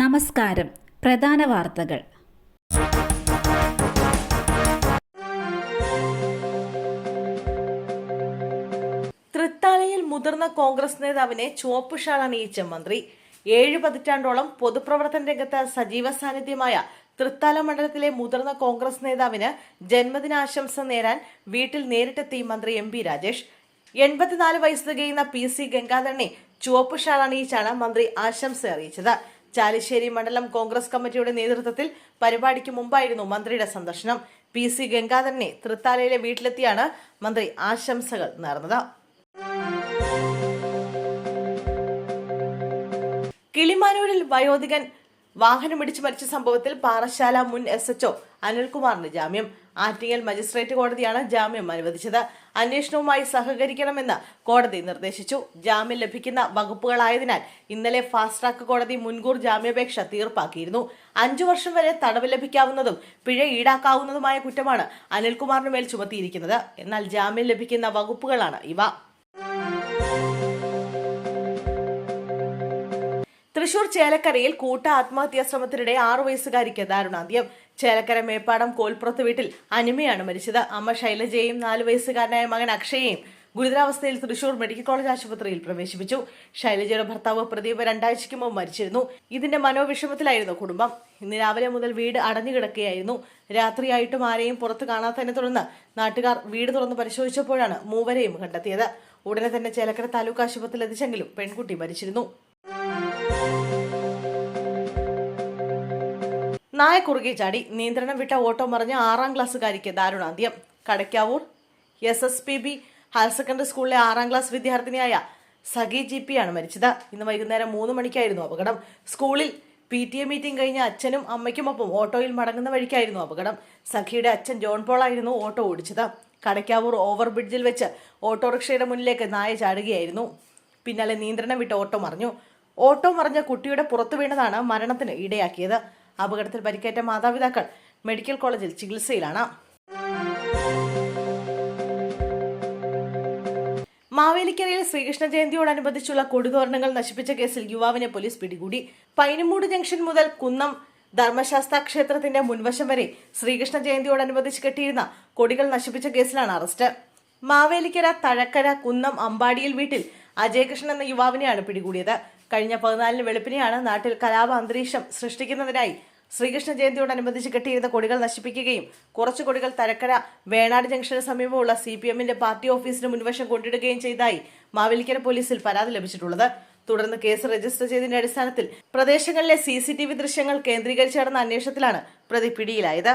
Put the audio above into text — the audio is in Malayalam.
നമസ്കാരം. പ്രധാന വാർത്തകൾ. തൃത്താലയിൽ മുതിർന്ന കോൺഗ്രസ് നേതാവിനെ ചുവപ്പ് ഷാൾ അണിയിച്ച മന്ത്രി ഏഴ് പതിറ്റാണ്ടോളം പൊതുപ്രവർത്തന രംഗത്ത് സജീവ സാന്നിധ്യമായ തൃത്താല മണ്ഡലത്തിലെ മുതിർന്ന കോൺഗ്രസ് നേതാവിന് ജന്മദിനാശംസ നേരാൻ വീട്ടിൽ നേരിട്ടെത്തി മന്ത്രി എം പി രാജേഷ്. എൺപത്തിനാല് വയസ്സ് തികയുന്ന പി സി ഗംഗാധരനെ ചുവപ്പ് ഷാൾ അണിയിച്ചാണ് മന്ത്രി ആശംസ അറിയിച്ചത്. ചാലിശ്ശേരി മണ്ഡലം കോൺഗ്രസ് കമ്മിറ്റിയുടെ നേതൃത്വത്തിൽ പരിപാടിക്ക് മുമ്പായിരുന്നു മന്ത്രിയുടെ സന്ദർശനം. പി സി ഗംഗാധരനെ തൃത്താലയിലെ വീട്ടിലെത്തിയാണ് മന്ത്രി ആശംസകൾ നേർന്നത്. കിളിമാനൂരിൽ വയോധികൻ വാഹനമിടിച്ച് മരിച്ച സംഭവത്തിൽ പാറശാല മുൻ എസ് എച്ച്ഒ അനിൽകുമാറിന് ജാമ്യം. ആറ്റിങ്ങൽ മജിസ്ട്രേറ്റ് കോടതിയാണ് ജാമ്യം അനുവദിച്ചത്. അന്വേഷണവുമായി സഹകരിക്കണമെന്ന് കോടതി നിർദ്ദേശിച്ചു. ജാമ്യം ലഭിക്കുന്ന വകുപ്പുകളായതിനാൽ ഇന്നലെ ഫാസ്റ്റ് ട്രാക്ക് കോടതി മുൻകൂർ ജാമ്യാപേക്ഷ തീർപ്പാക്കിയിരുന്നു. അഞ്ചു വർഷം വരെ തടവ് ലഭിക്കാവുന്നതും പിഴ ഈടാക്കാവുന്നതുമായ കുറ്റമാണ് അനിൽകുമാറിന് മേൽ ചുമത്തിയിരിക്കുന്നത്. എന്നാൽ ജാമ്യം ലഭിക്കുന്ന വകുപ്പുകളാണ് ഇവ. തൃശൂർ ചേലക്കരയിൽ കൂട്ട ആത്മഹത്യാ ശ്രമത്തിനിടെ ആറു വയസ്സുകാരിക്ക് ദാരുണാന്ത്യം. ചേലക്കര മേപ്പാടം കോൽപ്പുറത്ത് വീട്ടിൽ അനിമയാണ് മരിച്ചത്. അമ്മ ശൈലജയെയും നാലു വയസ്സുകാരനായ മകൻ അക്ഷയെയും ഗുരുതരാവസ്ഥയിൽ തൃശൂർ മെഡിക്കൽ കോളേജ് ആശുപത്രിയിൽ പ്രവേശിപ്പിച്ചു. ശൈലജയുടെ ഭർത്താവ് പ്രദീപ് രണ്ടാഴ്ചയ്ക്ക് മുമ്പ് മരിച്ചിരുന്നു. ഇതിന്റെ മനോവിഷമത്തിലായിരുന്നു കുടുംബം. ഇന്ന് രാവിലെ മുതൽ വീട് അടഞ്ഞുകിടക്കുകയായിരുന്നു. രാത്രിയായിട്ടും ആരെയും പുറത്തു കാണാത്തതിനെ തുടർന്ന് നാട്ടുകാർ വീട് തുറന്ന് പരിശോധിച്ചപ്പോഴാണ് മൂവരെയും കണ്ടെത്തിയത്. ഉടനെ തന്നെ ചേലക്കര താലൂക്ക് ആശുപത്രിയിൽ എത്തിച്ചെങ്കിലും പെൺകുട്ടി മരിച്ചിരുന്നു. നായ കുറുകെ ചാടി നിയന്ത്രണം വിട്ട ഓട്ടോ മറിഞ്ഞ ആറാം ക്ലാസ്സുകാരിക്ക് ദാരുണാന്ത്യം. Kadakkavoor S S P B higher secondary സ്കൂളിലെ ആറാം ക്ലാസ് വിദ്യാർത്ഥിനിയായ സഖി ജി പി ആണ് മരിച്ചത്. ഇന്ന് വൈകുന്നേരം മൂന്ന് മണിക്കായിരുന്നു അപകടം. സ്കൂളിൽ പി ടി എ മീറ്റിംഗ് കഴിഞ്ഞ അച്ഛനും അമ്മയ്ക്കുമൊപ്പം ഓട്ടോയിൽ മടങ്ങുന്ന വഴിക്കായിരുന്നു അപകടം. സഖിയുടെ അച്ഛൻ ജോൺ പോളായിരുന്നു ഓട്ടോ ഓടിച്ചത്. കടയ്ക്കാവൂർ ഓവർ ബ്രിഡ്ജിൽ വെച്ച് ഓട്ടോറിക്ഷയുടെ മുന്നിലേക്ക് നായ ചാടുകയായിരുന്നു. പിന്നാലെ നിയന്ത്രണം വിട്ട് ഓട്ടോ മറിഞ്ഞു. ഓട്ടോ മറിഞ്ഞ കുട്ടിയുടെ പുറത്തു വീണതാണ് മരണത്തിന് ഇടയാക്കിയത്. അപകടത്തിൽ പരിക്കേറ്റ മാതാപിതാക്കൾ മെഡിക്കൽ കോളേജിൽ ചികിത്സയിലാണ്. മാവേലിക്കരയിൽ ശ്രീകൃഷ്ണ ജയന്തിയോടനുബന്ധിച്ചുള്ള കൊടിതോരണങ്ങൾ നശിപ്പിച്ച കേസിൽ യുവാവിനെ പോലീസ് പിടികൂടി. പൈനമൂട് ജംഗ്ഷൻ മുതൽ കുന്നം ധർമ്മശാസ്ത്ര ക്ഷേത്രത്തിന്റെ മുൻവശം വരെ ശ്രീകൃഷ്ണ ജയന്തിയോടനുബന്ധിച്ച് കെട്ടിയിരുന്ന കൊടികൾ നശിപ്പിച്ച കേസിലാണ് അറസ്റ്റ്. മാവേലിക്കര തഴക്കര കുന്നം അമ്പാടിയിൽ വീട്ടിൽ അജയകൃഷ്ണൻ എന്ന യുവാവിനെയാണ് പിടികൂടിയത്. കഴിഞ്ഞ പതിനാലിന് വെളുപ്പിനെയാണ് നാട്ടിൽ കലാപ അന്തരീക്ഷം സൃഷ്ടിക്കുന്നതിനായി ശ്രീകൃഷ്ണ ജയന്തിയോടനുബന്ധിച്ച് കെട്ടിയിരുന്ന കൊടികൾ നശിപ്പിക്കുകയും കുറച്ച് കൊടികൾ തരക്കര വേണാട് ജംഗ്ഷന് സമീപമുള്ള സി പി എമ്മിന്റെ പാർട്ടി ഓഫീസിന് മുൻവശം കൊണ്ടിടുകയും ചെയ്തതായി മാവേലിക്കര പോലീസിൽ പരാതി ലഭിച്ചിട്ടുള്ളത്. തുടർന്ന് കേസ് രജിസ്റ്റർ ചെയ്തതിന്റെ അടിസ്ഥാനത്തിൽ പ്രദേശങ്ങളിലെ സി ദൃശ്യങ്ങൾ കേന്ദ്രീകരിച്ച് നടന്ന അന്വേഷണത്തിലാണ് പ്രതി പിടിയിലായത്.